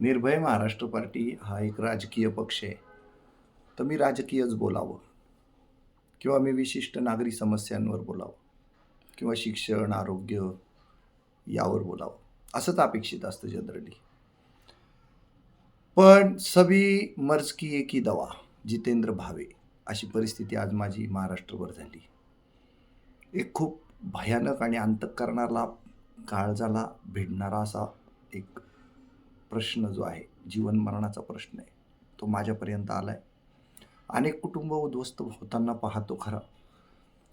निर्भय महाराष्ट्र पार्टी हा एक राजकीय पक्ष आहे. तर मी राजकीयच बोलावं. किंवा मी विशिष्ट नागरी समस्यांवर बोलावं. किंवा शिक्षण आरोग्य यावर बोलावं. असंच अपेक्षित असतं जनरली. पण सभी मर्ज की एक ही दवा जितेंद्र भावे अशी परिस्थिती आज माझी महाराष्ट्रभर झाली. एक खूप भयानक आणि अंतःकरणाला काळजाला भिडणारा असा एक प्रश्न जो आहे जीवन मरणाचा प्रश्न आहे तो माझ्यापर्यंत आला आहे अनेक कुटुंब उद्ध्वस्त होताना पाहतो खरा.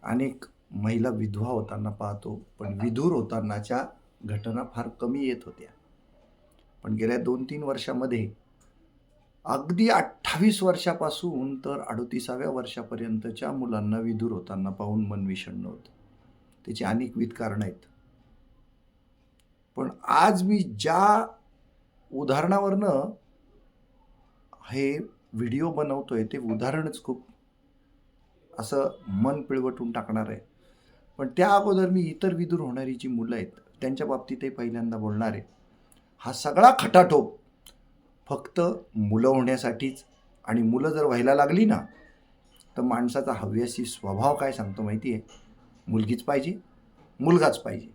अनेक महिला विधवा होताना पाहतो पण विधूर होतानाच्या घटना फार कमी येत होत्या. पण गेल्या दोन तीन वर्षामध्ये अगदी अठ्ठावीस वर्षापासून तर अडोतीसाव्या वर्षापर्यंतच्या मुलांना विधूर होताना पाहून मन विषण्ण होतं. त्याची अनेकविध कारणं आहेत. पण आज मी ज्या उदाहरणावरनं हे व्हिडिओ बनवतोय ते उदाहरणच खूप असं मन पिळवटून टाकणार आहे. पण त्या अगोदर मी इतर विदूर होणारी जी मुलं आहेत त्यांच्या बाबतीतही पहिल्यांदा बोलणार आहे. हा सगळा खटाटोप फक्त मुलं होण्यासाठीच आणि मुलं जर व्हायला लागली ना तर माणसाचा हव्यासी स्वभाव काय सांगतो माहिती आहे मुलगीच पाहिजे मुलगाच पाहिजे.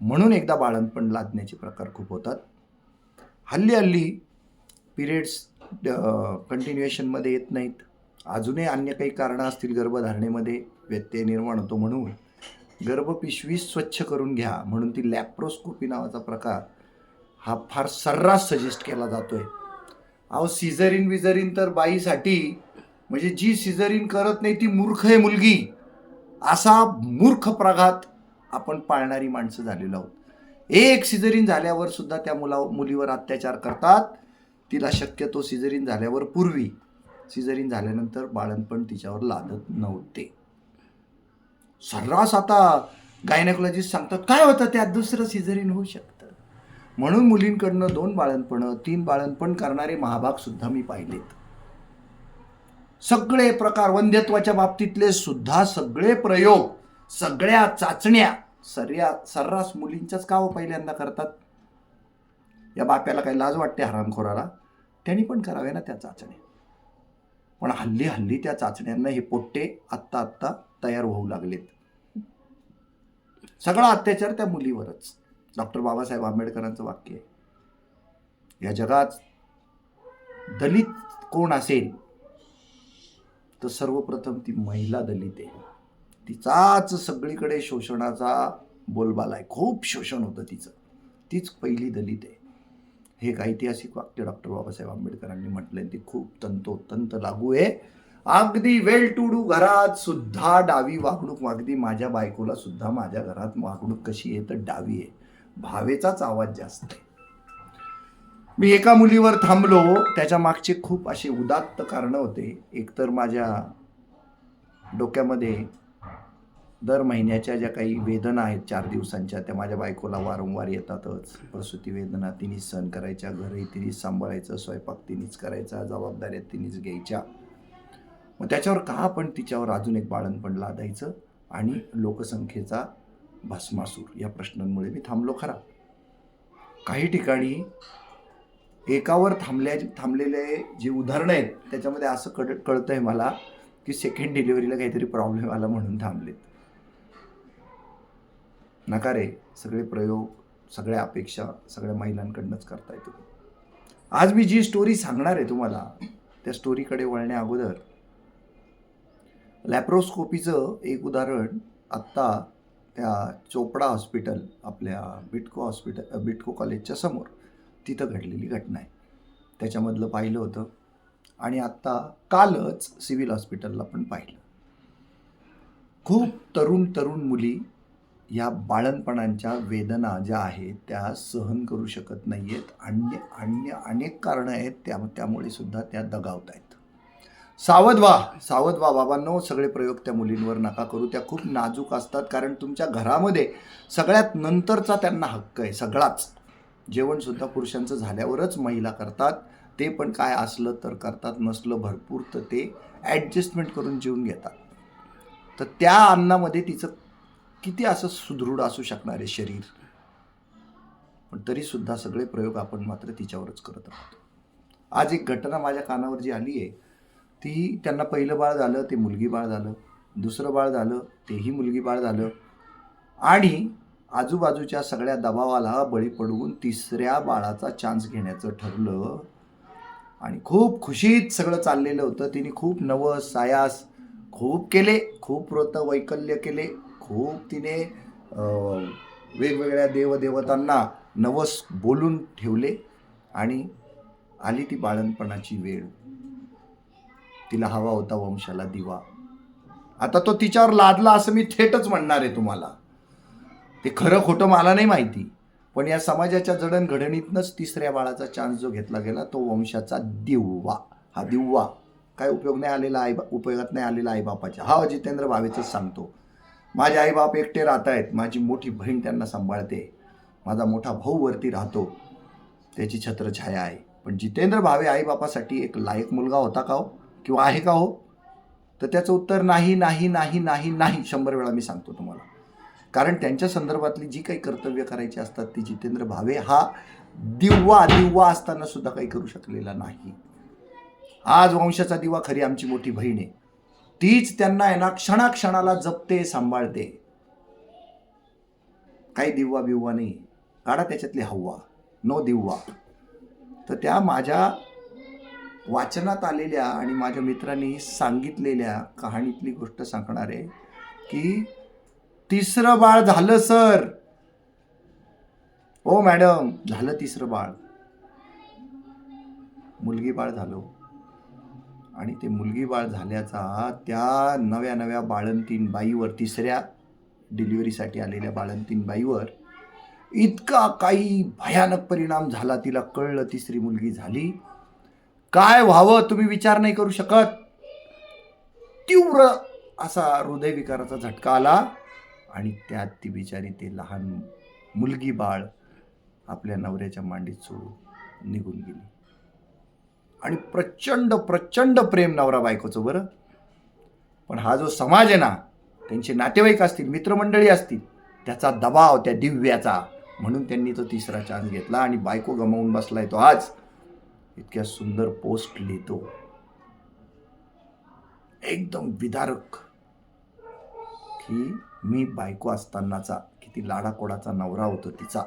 म्हणून एकदा बाळणपण लादण्याचे प्रकार खूप होतात. हल्ली हल्ली पिरियड्स कंटिन्युएशनमध्ये येत नाहीत. अजूनही अन्य काही कारणं असतील गर्भधारणेमध्ये व्यत्यय निर्माण होतो म्हणून. गर्भपिशवी स्वच्छ करून घ्या म्हणून ती लॅप्रोस्कोपी नावाचा प्रकार हा फार सर्रास सजेस्ट केला जातो आहे अहो सिझरिन विझरिन तर बाईसाठी म्हणजे जी सिझरिन करत नाही ती मूर्ख आहे मुलगी. असा मूर्ख प्रघात आपण पाळणारी माणसं झालेलो आहोत. एक सिझरीन झाल्यावर सुद्धा त्या मुला मुलीवर अत्याचार करतात. तिला शक्यतो सिझरीन झाल्यावर पूर्वी सिझरीन झाल्यानंतर बाळणपण तिच्यावर लादत नव्हते. सर्रास आता गायनेकोलॉजिस्ट सांगतात काय होतं त्यात? दुसरं सिझरीन होऊ शकतं. म्हणून मुलींकडनं दोन बाळणपणं तीन बाळणपण करणारे महाभाग सुद्धा मी पाहिलेत. सगळे प्रकार वंध्यत्वाच्या बाबतीतले सुद्धा सगळे प्रयोग सगळ्या चाचण्या सर्या सर्रास मुलींच्याच का हो पहिल्यांदा करतात? या बाप्याला काही लाज वाटते हरामखोराला? त्यांनी पण करावे ना त्या चाचण्या. पण हल्ली हल्ली त्या चाचण्यांना हे पोट्टे आत्ता आत्ता तयार होऊ लागलेत. सगळा अत्याचार त्या मुलीवरच. डॉक्टर बाबासाहेब आंबेडकरांचं वाक्य आहे. या जगात दलित कोण असेल तर सर्वप्रथम ती महिला दलित आहे. तिचाच सगळीकडे शोषणाचा बोलबाला आहे. खूप शोषण होतं तिचं. तीच पहिली दलित आहे. हे एक ऐतिहासिक वाक्य? डॉक्टर बाबासाहेब आंबेडकरांनी म्हटलंय. ते खूप तंतोतंत लागू आहे. अगदी वेल टू डू घरात सुद्धा डावी वागणूक अगदी माझ्या बायकोला सुद्धा माझ्या घरात वागणूक कशी आहे तर डावी आहे. भावेचाच आवाज जास्त आहे. मी एका मुलीवर थांबलो. त्याच्या मागचे खूप असे उदात्त कारणं होते. एकतर माझ्या डोक्यामध्ये दर महिन्याच्या ज्या काही वेदना आहेत चार दिवसांच्या त्या माझ्या बायकोला वारंवार येतातच. प्रसूती वेदना तिने सहन करायच्या घरही तिनेच सांभाळायचं स्वयंपाक तिनेच करायचा जबाबदाऱ्या तिनेच घ्यायच्या. मग त्याच्यावर का आपण तिच्यावर अजून एक बाळणपण लादायचं आणि लोकसंख्येचा भस्मासूर या प्रश्नांमुळे मी थांबलो खरा. काही ठिकाणी एकावर थांबल्या थांबलेले जे उदाहरणं आहेत त्याच्यामध्ये असं कळ आहे मला की सेकंड डिलिव्हरीला काहीतरी प्रॉब्लेम आला म्हणून थांबलेत. नकारे सगळे प्रयोग सगळ्या अपेक्षा सगळ्या महिलांकडनंच करता येतो आज मी जी स्टोरी सांगणार आहे तुम्हाला त्या स्टोरीकडे वळण्या अगोदर लॅप्रोस्कोपीचं एक उदाहरण आत्ता त्या चोपडा हॉस्पिटल आपल्या बिटको हॉस्पिटल बिटको कॉलेजच्या समोर तिथं घडलेली घटना आहे. त्याच्यामधलं पाहिलं होतं आणि आत्ता कालच सिव्हिल हॉस्पिटलला पण पाहिलं. खूप तरुण तरुण मुली या बाळणपणांच्या वेदना ज्या आहेत त्या सहन करू शकत नाही आहेत अन्य अन्य अनेक कारणं आहेत त्या त्यामुळे सुद्धा त्या दगावत आहेत सावध व्हा सावध व्हा बाबांनो सगळे प्रयोग त्या मुलींवर नका करू. त्या खूप नाजूक असतात कारण तुमच्या घरामध्ये सगळ्यात नंतरचा त्यांना हक्क आहे सगळाच. जेवणसुद्धा पुरुषांचं झाल्यावरच महिला करतात. ते पण काय असलं तर करतात नसलं भरपूर तर ते ॲडजस्टमेंट करून जेवून घेतात. तर त्या अन्नामध्ये तिचं किती असं सुदृढ असू शकणार आहे शरीर? पण तरीसुद्धा सगळे प्रयोग आपण मात्र तिच्यावरच करत राहतो आज एक घटना माझ्या कानावर जी आली आहे ती त्यांना पहिलं बाळ झालं ते मुलगी बाळ झालं दुसरं बाळ झालं तेही मुलगी बाळ झालं आणि आजूबाजूच्या सगळ्या दबावाला बळी पडवून तिसऱ्या बाळाचा चान्स घेण्याचं ठरलं. आणि खूप खुशीत सगळं चाललेलं होतं. तिने खूप नवस सायास खूप केले खूप व्रत वैकल्य केले. खूप तिने वेगवेगळ्या देवदेवतांना नवस बोलून ठेवले आणि आली ती बाळणपणाची वेळ. तिला हवा होता वंशाला दिवा. आता तो तिच्यावर लादला असं मी थेटच म्हणणार आहे तुम्हाला. ते खरं खोटं मला नाही माहिती पण या समाजाच्या जडणघडणीतनंच तिसऱ्या बाळाचा चान्स जो घेतला गेला तो वंशाचा दिव्वा हा दिव्वा काय उपयोग नाही आलेला आई उपयोगात नाही आलेला आईबापाच्या हा जितेंद्र भावेचंच सांगतो. माझे आईबाप एकटे राहत आहेत. माझी मोठी बहीण त्यांना सांभाळते. माझा मोठा भाऊ वरती राहतो. त्याची छत्रछाया आहे. पण जितेंद्र भावे आईबापासाठी एक लायक मुलगा होता का हो? किंवा आहे का हो? तर त्याचं उत्तर नाही नाही नाही नाही नाही शंभर वेळा मी सांगतो तुम्हाला. कारण त्यांच्या संदर्भातली जी काही कर्तव्य करायची असतात ती जितेंद्र भावे हा दिव्वा दिव्वा असताना सुद्धा काही करू शकलेला नाही. आज वंशाचा दिवा खरी आमची मोठी बहीण आहे. तीच त्यांना आहे ना क्षणाक्षणाला जपते सांभाळते. काही दिव्वा बिव्वा नाही. काढा त्याच्यातली हव्वा नो दिव्वा. तर त्या माझ्या वाचनात आलेल्या आणि माझ्या मित्रांनी सांगितलेल्या कहाणीतली गोष्ट सांगणार आहे की तिसरं बाळ झालं सर. हो मॅडम झालं तिसरं बाळ. मुलगी बाळ झालं हो. आणि ते मुलगी बाळ झाल्याचा त्या नव्या नव्या बाळंतीन बाईवर तिसऱ्या डिलिव्हरीसाठी आलेल्या बाळंतीन बाईवर इतका काही भयानक परिणाम झाला तिला कळलं तिसरी मुलगी झाली. काय व्हावं तुम्ही विचार नाही करू शकत. तीव्र असा हृदयविकाराचा झटका आला आणि त्यात ती बिचारी ते लहान मुलगी बाळ आपल्या नवऱ्याच्या मांडीत सोडून निघून गेली. आणि प्रचंड प्रचंड प्रेम नवरा बायकोचं बरं? पण हा जो समाज आहे ना त्यांचे नातेवाईक असतील मित्रमंडळी असतील त्याचा दबाव त्या दिव्याचा. म्हणून त्यांनी तो तिसरा चान्स घेतला आणि बायको गमावून बसलाय तो आज. इतक्या सुंदर पोस्ट लिहितो. एकदम विदारक. की मी बायको असतानाचा किती लाडाकोडाचा नवरा होतो तिचा.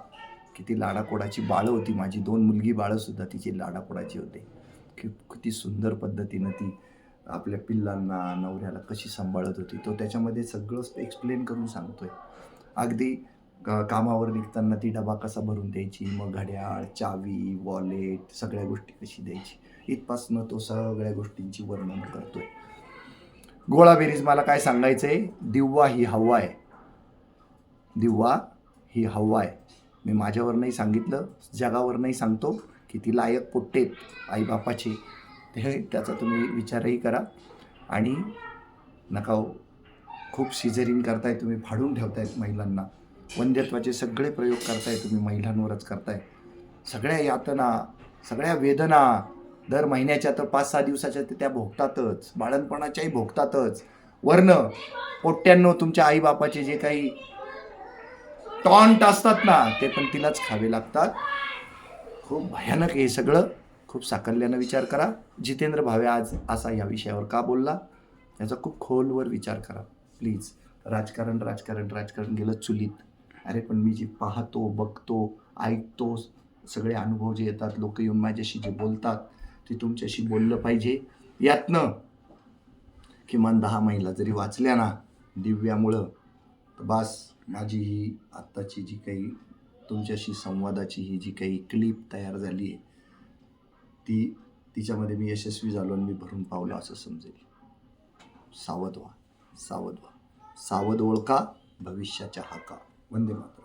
किती लाडाकोडाची बाळं होती माझी. दोन मुलगी बाळं सुद्धा तिची लाडाकोडाची होते. किती सुंदर पद्धतीनं ती आपल्या पिल्लांना नवऱ्याला कशी सांभाळत होती तो त्याच्यामध्ये सगळं एक्सप्लेन करून सांगतोय. अगदी कामावर निघताना ती डबा कसा भरून द्यायची मग घड्याळ चावी वॉलेट सगळ्या गोष्टी कशी द्यायची इथपासनं तो सगळ्या गोष्टींची वर्णन करतोय. गोळाबेरीज मला काय सांगायचंय? दिव्वा ही हवा आहे. दिव्वा ही हवा आहे. मी माझ्यावर नाही सांगितलं जगावर नाही सांगतो. किती लायक पोट्टेत आईबापाचे ते त्याचा तुम्ही विचारही करा. आणि नका हो, खूप सिझरिंग करताय तुम्ही फाडून ठेवतायत महिलांना. वंध्यत्वाचे सगळे प्रयोग करताय तुम्ही महिलांवरच करताय. सगळ्या यातना सगळ्या वेदना दर महिन्याच्या तर पाच सहा दिवसाच्या ते त्या भोगतातच बाळणपणाच्याही भोगतातच. वर्ण पोट्ट्यांनो तुमच्या आईबापाचे जे काही टॉन्ट असतात ना ते पण तिलाच खावे लागतात. खूप भयानक हे सगळं. खूप साकल्यानं विचार करा. जितेंद्र भावे आज असा या विषयावर का बोलला? याचा खूप खोलवर विचार करा. प्लीज. राजकारण राजकारण राजकारण गेलं चुलीत. अरे पण मी जे पाहतो बघतो ऐकतो सगळे अनुभव जे येतात लोक येऊन माझ्याशी जे बोलतात ते तुमच्याशी बोललं पाहिजे. यातनं किमान दहा महिला जरी वाचल्या ना दिव्यामुळं तर बास माझी ही आत्ताची जी काही तुमच्याशी संवादाची ही जी काही क्लिप तयार झाली आहे ती तिच्यामध्ये मी यशस्वी झालो आणि मी भरून पावलं असं समजेल. सावध व्हा सावध व्हा. सावध ओळखा भविष्याच्या हाका. वंदे मातरम.